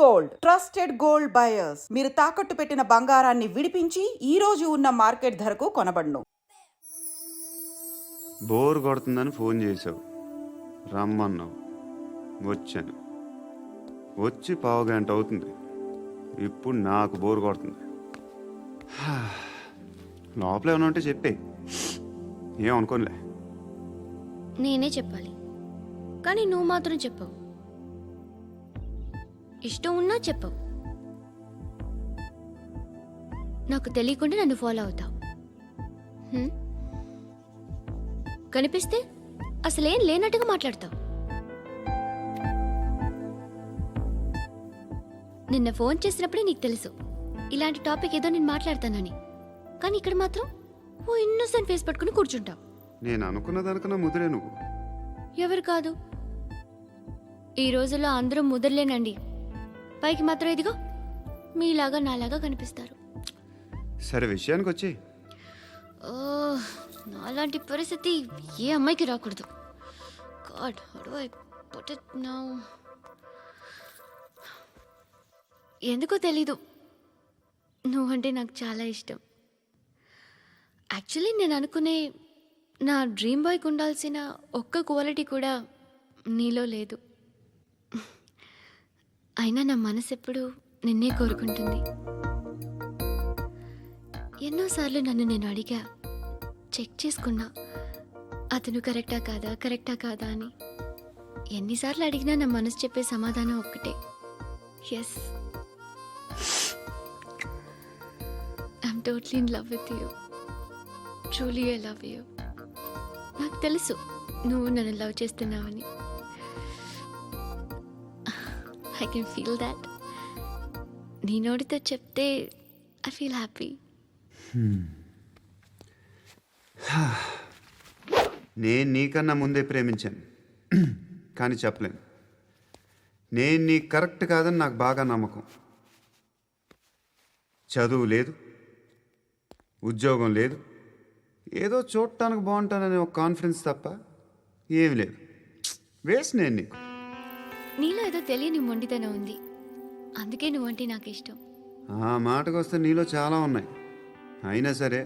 Gold. Trusted gold buyers. మీరు తాకట్టు పెట్టిన బంగారాన్ని విడిపించి ఈ రోజు ఉన్న మార్కెట్ ధరకు కొనబడును. బోర్ కొడుతుందని ఫోన్ చేసావు రమ్మన్నావు. వచ్చాను. వచ్చి పావు గంట అవుతుంది. ఇప్పుడు నాకు బోర్ కొడుతుంది. లోపల ఏమైనా ఉంటే చెప్పే. ఏం అనుకోనిలే నేనే చెప్పాలి. కానీ నువ్వు మాత్రం చెప్పవు. ఇష్టం ఉన్నా చెప్పవు నాకు తెలియకుండా నన్ను ఫాలో అవుతావు? కనిపిస్తే అసలేం లేనట్టుగా మాట్లాడతావు. నిన్న ఫోన్ చేసినప్పుడే నీకు తెలుసు. ఇలాంటి టాపిక్ ఏదో నేను మాట్లాడతానని. కానీ ఇక్కడ మాత్రం ఓ ఇన్నోసెంట్ ఫేస్ పట్టుకుని కూర్చుంటావు. నేను అనుకున్న దానికన్నా ముదిరే నువ్వు. ఎవరు కాదు? ఈ రోజుల్లో అందరూ ముదరలేనండి. పైకి మాత్రం ఇదిగో మీలాగా నాలాగా కనిపిస్తారు. సరే విషయానికి వచ్చి ఓ నాలాంటి పరిస్థితి ఏ అమ్మాయికి రాకూడదు. God I put it now? ఎందుకో తెలీదు. నువ్వంటే నాకు చాలా ఇష్టం. యాక్చువల్లీ నేను అనుకునే నా డ్రీమ్ బాయ్కి ఉండాల్సిన ఒక్క క్వాలిటీ కూడా నీలో లేదు. అయినా నా మనసు ఎప్పుడు నిన్నే కోరుకుంటుంది. ఎన్నోసార్లు నన్ను నేను అడిగా చెక్ చేసుకున్నా అతను కరెక్టా కాదా కరెక్టా కాదా అని. ఎన్నిసార్లు అడిగినా నా మనసు చెప్పే సమాధానం ఒక్కటే. Yes I'm totally in love with you truly I love you నాకు తెలుసు నువ్వు నన్ను లవ్ చేస్తున్నావని. ఐ కెన్ ఫీల్ దాట్ నీ నోటితో చెప్తే ఐ ఫీల్ హ్యాపీ నేను నీకన్నా ముందే ప్రేమించాను కానీ చెప్పలేను నేను నీకు కరెక్ట్ కాదని నాకు బాగా నమ్మకం చదువు లేదు ఉద్యోగం లేదు ఏదో చూడటానికి బాగుంటాననే ఒక కాన్ఫిడెన్స్ తప్ప ఏమి లేదు వేస్ట్ నేను నీకు నీలో ఏదో తెలియని మొండితనం ఉంది. అందుకే నువ్వంటే నాకు ఇష్టం ఆ మాటకు వస్తే నీలో చాలా ఉన్నాయి. అయినా సరే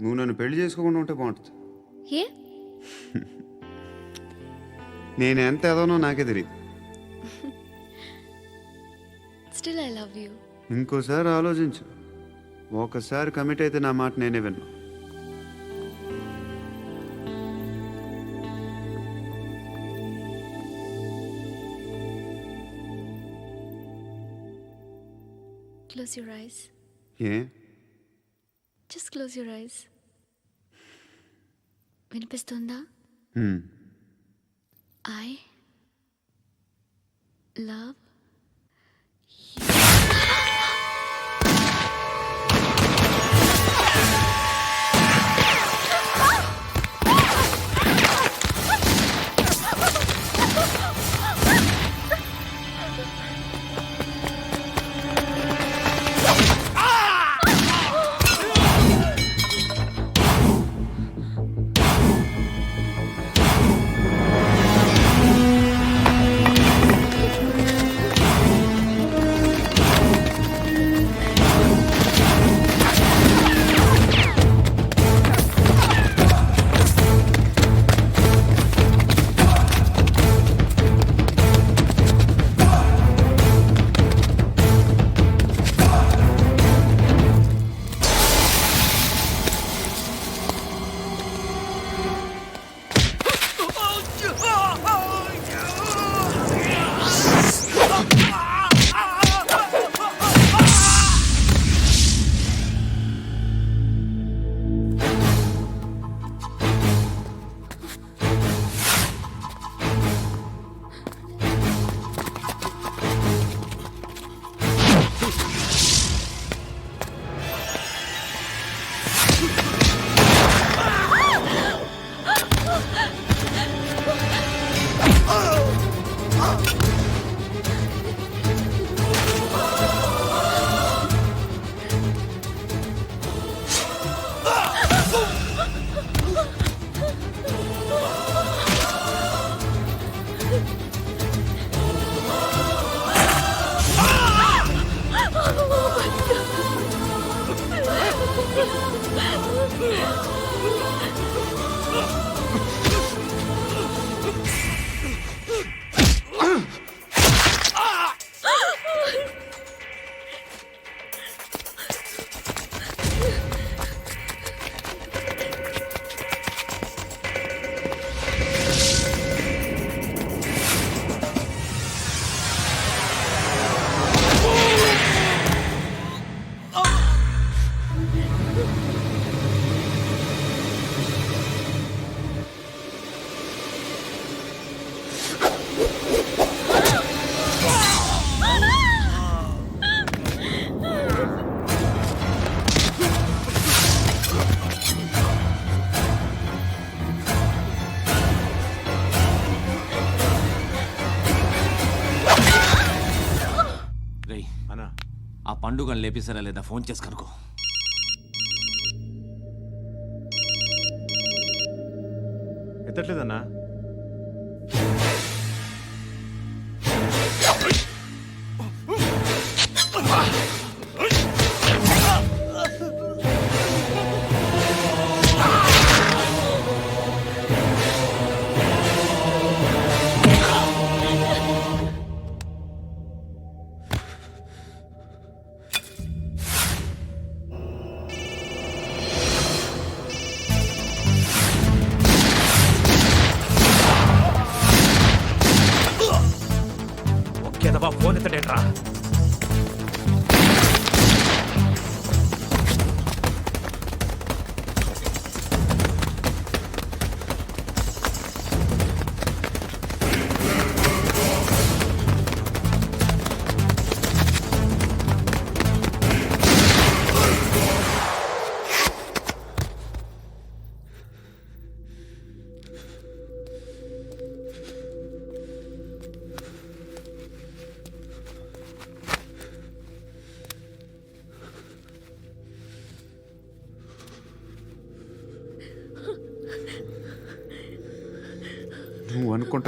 నువ్వు నన్ను పెళ్ళి చేసుకోకుండా ఉంటే బాగుంటుంది. ఏ? నేను ఎంత ఎదవనో నాకే తెలియదు స్టిల్ ఐ లవ్ యూ ఇంకోసారి ఆలోచించు. ఒకసారి కమిట్ అయితే నా మాట నేనే విన్నా. క్లోజ్ యువర్ ఐస్ ఏ జస్ట్ క్లోజ్ యువర్ ఐస్ వినిపిస్తుందా హ్మ్. ఐ లవ్ ఆ పండుగను లేపిస్తారా లేదా? ఫోన్ చేసి కనుకో ఎత్తట్లేదన్నా? ఓకే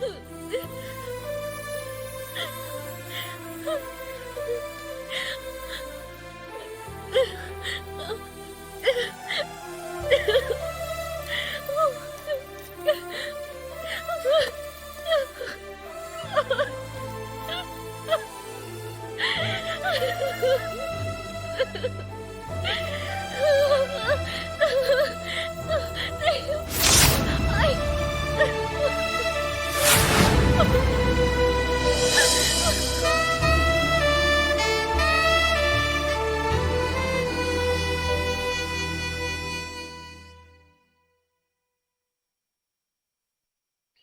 うっ。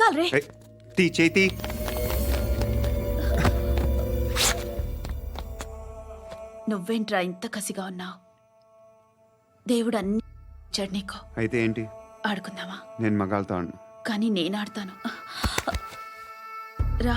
నికాల్ రే. ఏయ్, తీ చేతి నువ్వేంట్రా ఇంత కసిగా ఉన్నావు దేవుడు అన్ని చెడ్నీకో అయితే ఏంటి? ఆడుకుందామా? నేను మగాళ్ళతో ఆడను. కానీ నేను ఆడతాను. రా.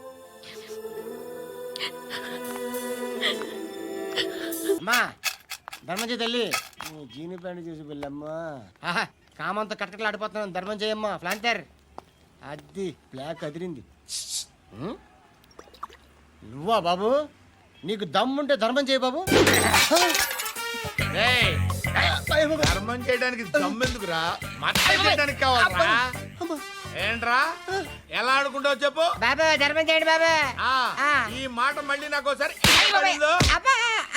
అమ్మా. ధర్మం చేయి తల్లి. నువ్వు జీని ప్యాంట్ చూసి వెళ్ళమ్మా. ఆహా కామంతో కట్టకట్లు ఆడిపోతున్నాను. ధర్మం చేయమ్మా ఫ్లాంతర్ అది బ్లాక్ అదిరింది? నువ్వా బాబు? నీకు దమ్ముంటే ధర్మం చేయి బాబు? ధర్మం చేయడానికి దమ్మెందుకురా చేయడానికి కావాలరా? ఏంట్రా? ఎలా ఆడుకుంటావు చెప్పు. బాబా ధర్మం చేయండి బాబా. ఆ ఆ. ఈ మాట మళ్ళీ నాకు ఒకసారి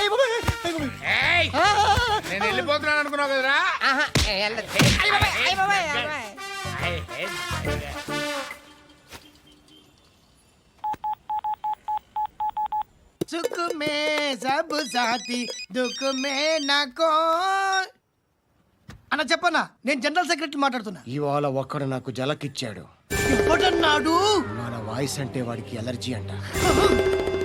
ఏయ్, నేను వెళ్ళిపోతున్నాను అనుకున్నావు కదరా? ఆహా, వెళ్ళదు. బాబోయ్, బాబోయ్, బాబోయ్. అన్న చెప్పన్నా నేను జనరల్ సెక్రటరీ మాట్లాడుతున్నా. ఇవాళ ఒక్కడు నాకు జలకిచ్చాడు. ఎవడన్నాడు మన వాయిస్ అంటే వాడికి ఎలర్జీ అంట.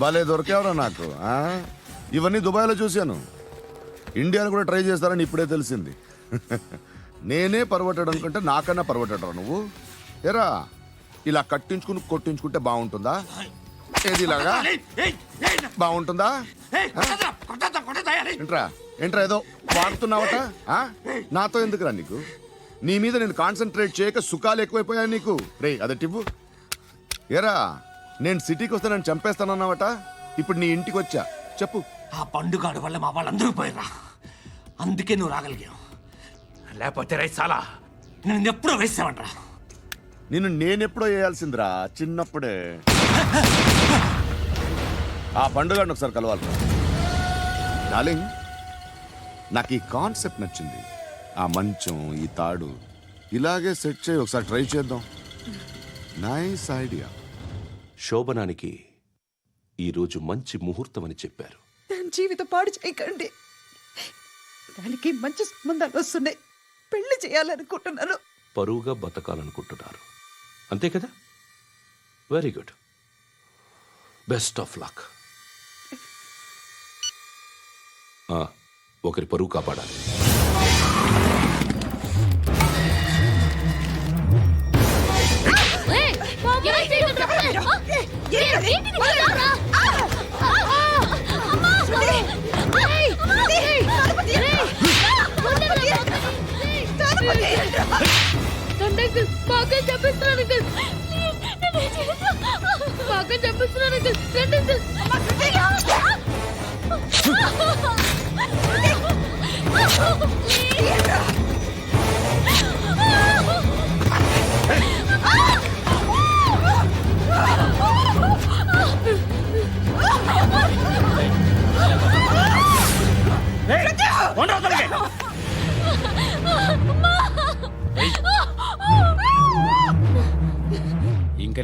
భలే దొరికేవరా నాకు ఇవన్నీ దుబాయ్లో చూశాను. ఇండియాలో కూడా ట్రై చేస్తారని ఇప్పుడే తెలిసింది. నేనే పర్వటాడు అనుకుంటే నాకన్నా పర్వటాడు నువ్వు? ఎరా ఇలా కట్టించుకుని కొట్టించుకుంటే బాగుంటుందా? ఏది ఇలాగా? బాగుంటుందా? ఏంట్రా? ఏంట్రా ఏదో వాడుతున్నావట? నాతో ఎందుకురా నీకు? నీ మీద నేను కాన్సన్ట్రేట్ చేయక సుఖాలు ఎక్కువైపోయాయి నీకు. రే అదటివ్వు ఏరా నేను సిటీకి వస్తే నన్ను చంపేస్తానన్నావట? ఇప్పుడు నీ ఇంటికి వచ్చా. చెప్పు. ఆ పండుగాడు వల్ల మా వాళ్ళందరూ పోయిరా అందుకే నువ్వు రాగలిగావు. లేకపోతే రైసాలా నేను ఎప్పుడో వేసావంట్రా నిన్ను నేనెప్పుడో వేయాల్సిందిరా చిన్నప్పుడే. ఆ పండుగను ఒకసారి కలవాలి. డార్లింగ్ నాకు ఈ కాన్సెప్ట్ నచ్చింది. ఆ మంచం ఈ తాడు ఇలాగే సెట్ చేయి ఒకసారి ట్రై చేద్దాం. నైస్ ఐడియా శోభనానికి ఈరోజు మంచి ముహూర్తం అని చెప్పారు. దాని జీవితం పాడు చేయకండి. దానికి మంచి సంబంధాలు వస్తున్నాయి. పెళ్ళి చేయాలనుకుంటున్నాను. పరువుగా బతకాలనుకుంటున్నారు. అంతే కదా very good best of luck ఒకరి పరువు కాపాడాలి అంకుల్ బాగా చంపిస్తున్నాను అంకుల్. బాగా చంపిస్తున్నాను అంకుల్. రండి అంకుల్.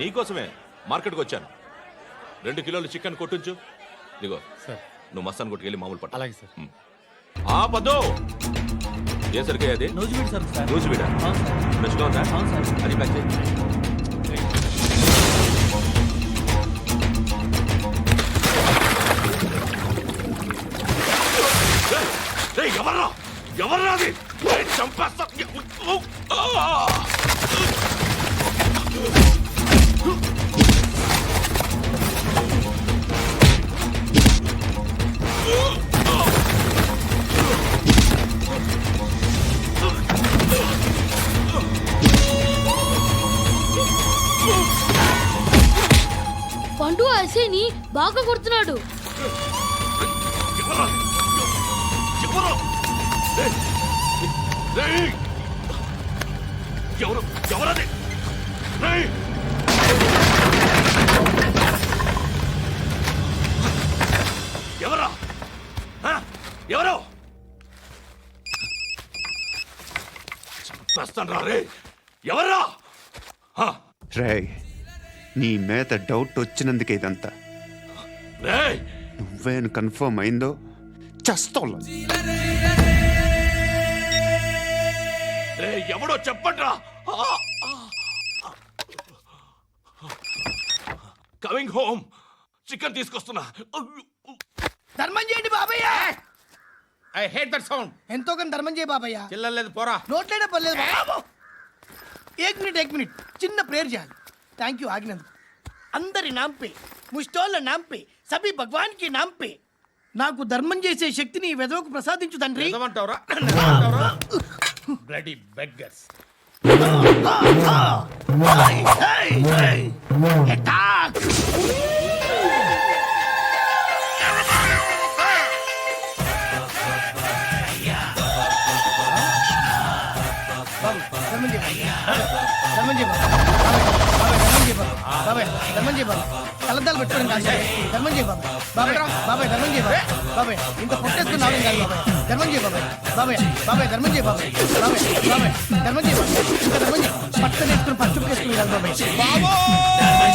నీకోసమే మార్కెట్కి వచ్చాను. రెండు కిలోలు చికెన్ కొట్టుంచు. ఇదిగో సార్. నువ్వు మస్తాన్ కొట్టుకెళ్ళి మామూలు పట్టు. అలాగే సార్. ఆపద్దు ఏ సరికే అది? Nuzvid sir sir. రోజు వీడా అవును సార్. ఫ్రెష్గా ఉందా? అది ప్యాక్ చేయి. రేయ్, ఎవర్రా? ఎవర్రా అది? రేయ్, చంపేస్తా. ఆ! పండు అసేని బాగా కొడుతున్నాడు. ఎవరు? ఎవరది? ఎవరు? చంపేస్తాను రా రే. నీ మీద డౌట్ వచ్చినందుకే ఇదంతా. రేయ్. నువ్వేను కన్ఫర్మ్ అయిందో చస్తావు రే ఎవడో చెప్పండ్రా. కమింగ్ హోమ్ చికెన్ తీసుకొస్తున్నా. ధర్మం చేయండి బాబయ్య. ఐ హేట్ దట్ సౌండ్ ఎంతో కొంత ధర్మం చేయ బాబయ్య. చిల్లలేదు పోరా. నోట్లైనా పర్లేదు బాబు ఏక్ మినిట్ ఏక్ మినిట్. చిన్న ప్రేయర్ చేయాలి. థ్యాంక్ యూ ఆగినందుకు. అందరి నాంపే ముష్టోళ్ళ నాంపే సభి భగవాన్కి నాంపే. నాకు ధర్మం చేసే శక్తిని వెదవకు ప్రసాదించు తండ్రి. బ్లడీ బెగ్గర్స్ ధర్మం చేయ ధర్మం చేయ బాబాయ్ ధర్మం బాబు బాబాయ్ కలద్దాలు పెట్టుకోవడం కాదు ధర్మం చేయ బాబాయ్ బాబాయ్ బాబాయ్ ధర్మం చేయ బాబాయ్ ఇంత పొట్టేసుకుని రావడం కాదు బాబాయ్ ధర్మం చేయ బాబాయ్ బాబాయ్ బాబు ధర్మం చేయ బాబాయ్ బాబాయ్ బాబాయ్ ధర్మం చేయ ఇంకా ధర్మం చేయ పట్టు వేసుకుని పట్టు వేసుకుని కాదు బాబాయ్